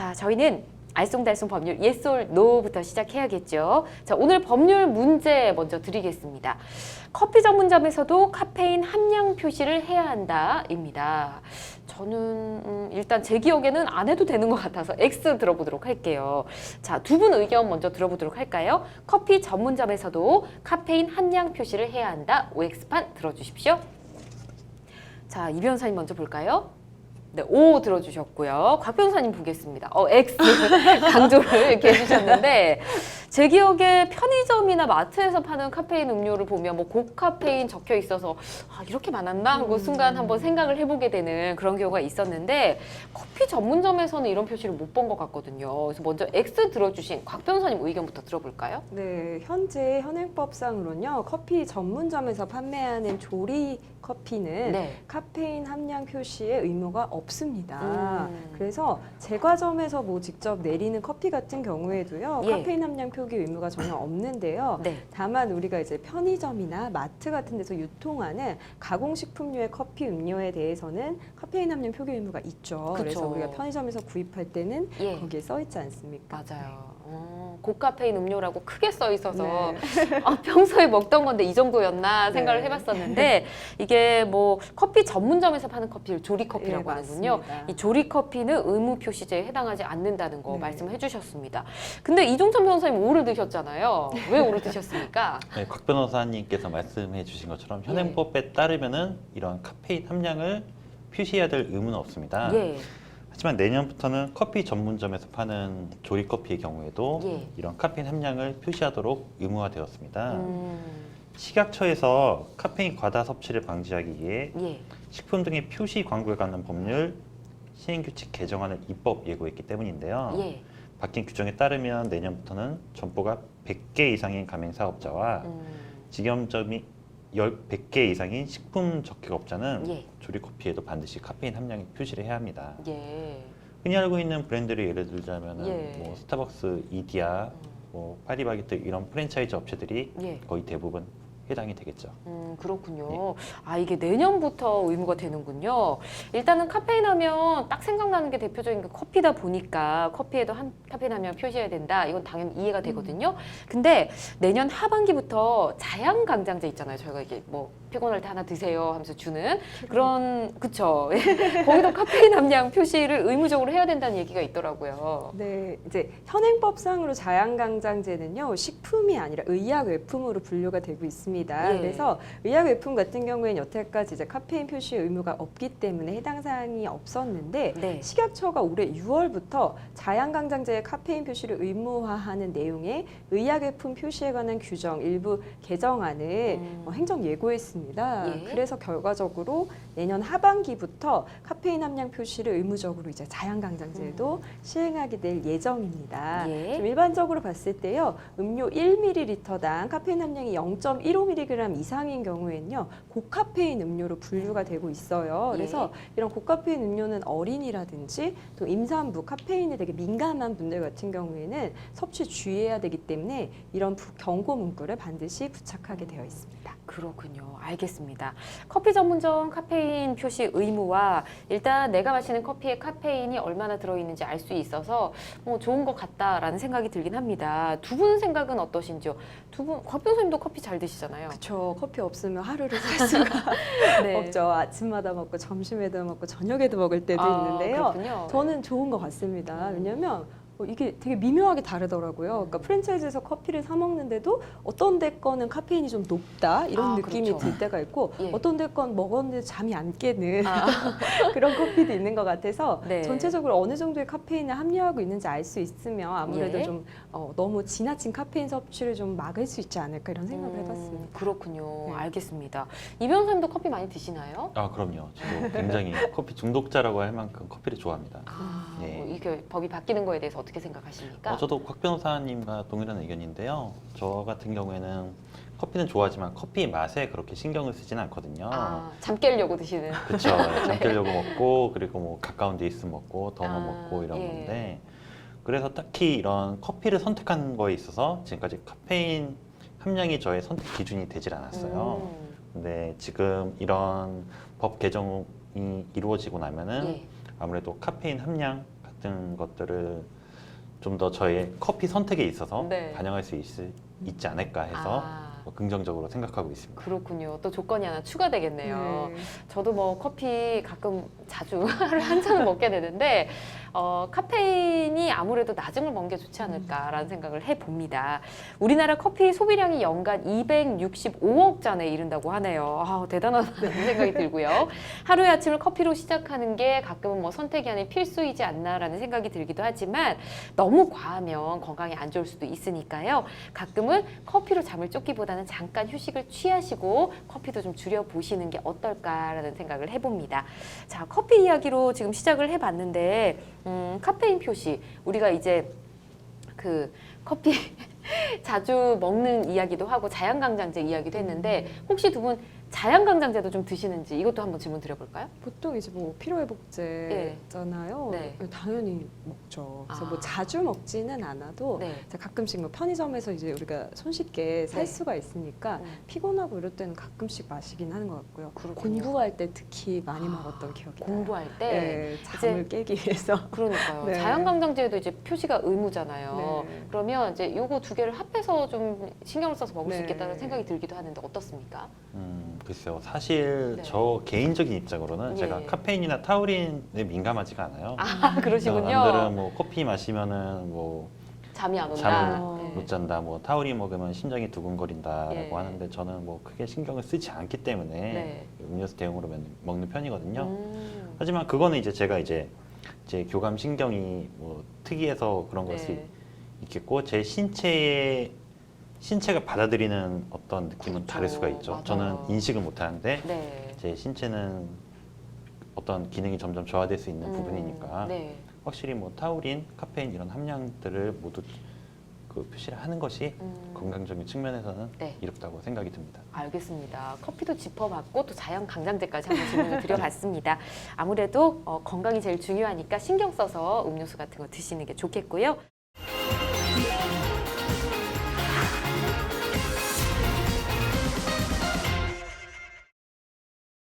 자, 저희는 알쏭달쏭 법률 예솔 노부터 시작해야겠죠. 자, 오늘 법률 문제 먼저 드리겠습니다. 커피 전문점에서도 카페인 함량 표시를 해야 한다입니다. 저는 음, 일단 제 기억에는 안 해도 되는 것 같아서 X 들어보도록 할게요. 자, 두 분 의견 먼저 들어보도록 할까요? 커피 전문점에서도 카페인 함량 표시를 해야 한다. OX판 들어주십시오. 자, 이 변호사님 먼저 볼까요? 네, O 들어주셨고요. 곽 변호사님 보겠습니다. 어, X 강조를 이렇게 해주셨는데 제 기억에 편의점이나 마트에서 파는 카페인 음료를 보면 뭐 고카페인 적혀 있어서 아, 이렇게 많았나 하고 순간 한번 생각을 해보게 되는 그런 경우가 있었는데 커피 전문점에서는 이런 표시를 못 본 것 같거든요. 그래서 먼저 X 들어주신 곽 변호사님 의견부터 들어볼까요? 네, 현재 현행법상으로는요, 커피 전문점에서 판매하는 조리 커피는 네. 카페인 함량 표시에 의무가 없 습니다. 음. 그래서 제과점에서 뭐 직접 내리는 커피 같은 경우에도요, 예. 카페인 함량 표기 의무가 전혀 없는데요. 네. 다만 우리가 이제 편의점이나 마트 같은 데서 유통하는 가공식품류의 커피 음료에 대해서는 카페인 함량 표기 의무가 있죠. 그래서 그쵸. 우리가 편의점에서 구입할 때는 예. 거기에 써 있지 않습니까? 맞아요. 어, 고카페인 음료라고 크게 써 있어서 네. 아, 평소에 먹던 건데 이 정도였나 생각을 네. 해봤었는데 이게 뭐 커피 전문점에서 파는 커피를 조리 커피라고 예, 하는 군요. 맞습니다. 이 조리 커피는 의무 표시제에 해당하지 않는다는 거 네. 말씀해 주셨습니다. 근데 이종찬 변호사님 오를 드셨잖아요. 왜 오를 드셨습니까? 네, 곽 변호사님께서 말씀해 주신 것처럼 현행법에 따르면은 이런 카페인 함량을 표시해야 될 의무는 없습니다. 예. 하지만 내년부터는 커피 전문점에서 파는 조리 커피의 경우에도 예. 이런 카페인 함량을 표시하도록 의무화되었습니다. 음, 식약처에서 카페인 과다 섭취를 방지하기 위해 예. 식품 등의 표시 광고에 관한 법률 시행규칙 개정안을 입법 예고했기 때문인데요. 예. 바뀐 규정에 따르면 내년부터는 점포가 100개 이상인 가맹 사업자와 음, 직영점이 100개 이상인 식품 적격업자는 예. 조리 커피에도 반드시 카페인 함량을 표시를 해야 합니다. 예. 흔히 알고 있는 브랜드를 예를 들자면 예. 뭐 스타벅스, 이디야, 음, 뭐 파리바게뜨 이런 프랜차이즈 업체들이 예. 거의 대부분 해당이 되겠죠. 음, 그렇군요. 예. 아, 이게 내년부터 의무가 되는군요. 일단은 카페인 하면 딱 생각나는 게 대표적인 게 커피다 보니까 커피에도 한, 카페인 하면 표시해야 된다. 이건 당연히 이해가 되거든요. 근데 내년 하반기부터 자양 강장제 있잖아요. 저희가 이게 뭐 피곤할 때 하나 드세요 하면서 주는 그런, 그쵸. 거기도 카페인 함량 표시를 의무적으로 해야 된다는 얘기가 있더라고요. 네, 이제 현행법상으로 자양강장제는요 식품이 아니라 의약 외품으로 분류가 되고 있습니다. 예. 그래서 의약 외품 같은 경우에는 여태까지 이제 카페인 표시 의무가 없기 때문에 해당 사항이 없었는데 네. 식약처가 올해 6월부터 자양강장제의 카페인 표시를 의무화하는 내용의 의약 외품 표시에 관한 규정 일부 개정안을 음. 어, 행정 예고했습니다. 예. 그래서 결과적으로 내년 하반기부터 카페인 함량 표시를 의무적으로 이제 자양강장제도 시행하게 될 예정입니다. 음. 예. 좀 일반적으로 봤을 때요, 음료 1ml당 카페인 함량이 0.15mg 이상인 경우에는요, 고카페인 음료로 분류가 되고 있어요. 예. 그래서 이런 고카페인 음료는 어린이라든지 또 임산부 카페인에 되게 민감한 분들 같은 경우에는 섭취 주의해야 되기 때문에 이런 부- 경고 문구를 반드시 부착하게 되어 있습니다. 그렇군요. 알겠습니다. 커피 전문점 카페인 표시 의무와 일단 내가 마시는 커피에 카페인이 얼마나 들어있는지 알 수 있어서 뭐 좋은 것 같다라는 생각이 들긴 합니다. 두 분 생각은 어떠신지요? 두 분, 곽 변호사님도 커피 잘 드시잖아요. 그렇죠. 커피 없으면 하루를 살 수가 네. 없죠. 아침마다 먹고 점심에도 먹고 저녁에도 먹을 때도 아, 있는데요. 그렇군요. 저는 좋은 것 같습니다. 음. 왜냐하면 어, 이게 되게 미묘하게 다르더라고요. 그러니까 음. 프랜차이즈에서 커피를 사 먹는데도 어떤 데 거는 카페인이 좀 높다 이런 아, 느낌이 그렇죠. 들 때가 있고 예. 어떤 데 건 먹었는데 잠이 안 깨는 아, 그런 커피도 있는 것 같아서 네. 전체적으로 어느 정도의 카페인을 함유하고 있는지 알 수 있으면 아무래도 예. 좀 어, 너무 지나친 카페인 섭취를 좀 막을 수 있지 않을까 이런 생각을 음, 해봤습니다. 그렇군요. 네. 알겠습니다. 이 변호사님도 커피 많이 드시나요? 아 그럼요. 저도 굉장히 커피 중독자라고 할 만큼 커피를 좋아합니다. 아, 네. 뭐 이게 법이 바뀌는 거에 대해서 어떻게 생각하십니까? 어, 저도 곽 변호사님과 동일한 의견인데요. 저 같은 경우에는 커피는 좋아하지만 커피 맛에 그렇게 신경을 쓰지는 않거든요. 아, 잠 깨려고 드시는. 그렇죠. 잠 깨려고 먹고 그리고 뭐 가까운 데 있으면 먹고 더 아, 먹고 이런 예. 건데 그래서 딱히 이런 커피를 선택하는 거에 있어서 지금까지 카페인 함량이 저의 선택 기준이 되질 않았어요. 음, 근데 지금 이런 법 개정이 이루어지고 나면은 예. 아무래도 카페인 함량 같은 것들을 좀 더 저의 커피 선택에 있어서 네. 반영할 수 있, 있지 않을까 해서 아, 뭐 긍정적으로 생각하고 있습니다. 그렇군요. 또 조건이 하나 추가되겠네요. 네. 저도 뭐 커피 가끔 자주 하루에 한 잔은 먹게 되는데 어, 카페인이 아무래도 나중을 먹는 게 좋지 않을까라는 생각을 해봅니다. 우리나라 커피 소비량이 연간 265억 잔에 이른다고 하네요. 아, 대단하다는 생각이 들고요. 하루의 아침을 커피로 시작하는 게 가끔은 뭐 선택이 아닌 필수이지 않나라는 생각이 들기도 하지만 너무 과하면 건강에 안 좋을 수도 있으니까요. 가끔은 커피로 잠을 쫓기보다는 잠깐 휴식을 취하시고 커피도 좀 줄여 보시는 게 어떨까라는 생각을 해봅니다. 자, 커피 이야기로 지금 시작을 해봤는데 음, 카페인 표시 우리가 이제 그 커피 자주 먹는 이야기도 하고 자양강장제 이야기도 했는데 혹시 두분 자양강장제도 좀 드시는지 이것도 한번 질문 드려볼까요? 보통 이제 뭐 피로회복제잖아요. 네. 당연히 먹죠. 그래서 아. 뭐 자주 먹지는 않아도 네. 이제 가끔씩 뭐 편의점에서 이제 우리가 손쉽게 살 네. 수가 있으니까 음. 피곤하고 이럴 때는 가끔씩 마시긴 하는 것 같고요. 그렇군요. 공부할 때 특히 많이 아, 먹었던 기억이 나요. 공부할 때 네, 잠을 깨기 위해서. 그러니까요. 네. 자연강장제에도 이제 표시가 의무잖아요. 네. 그러면 이제 요거 두 개를 합해서 좀 신경을 써서 먹을 수 네. 있겠다는 생각이 들기도 하는데 어떻습니까? 음, 글쎄요. 사실 네. 저 개인적인 입장으로는 예. 제가 카페인이나 타우린에 민감하지가 않아요. 아 그러시군요. 남들은 뭐 커피 마시면은 뭐못 잠이 안 온다. 잠을 네. 잔다, 뭐 타우린 먹으면 심장이 두근거린다라고 예. 하는데 저는 뭐 크게 신경을 쓰지 않기 때문에 네. 음료수 대용으로 먹- 먹는 편이거든요. 음. 하지만 그거는 이제 제가 이제 제 교감 신경이 뭐 특이해서 그런 것이 네. 있겠고 제 신체의 신체가 받아들이는 어떤 느낌은 그렇죠. 다를 수가 있죠. 맞아요. 저는 인식을 못 하는데 네. 제 신체는 어떤 기능이 점점 저하될 수 있는 음, 부분이니까 네. 확실히 뭐 타우린, 카페인 이런 함량들을 모두 그 표시를 하는 것이 음. 건강적인 측면에서는 네. 이롭다고 생각이 듭니다. 알겠습니다. 커피도 짚어봤고 또 자연 강장제까지 한번 질문을 드려봤습니다. 아무래도 어, 건강이 제일 중요하니까 신경 써서 음료수 같은 거 드시는 게 좋겠고요.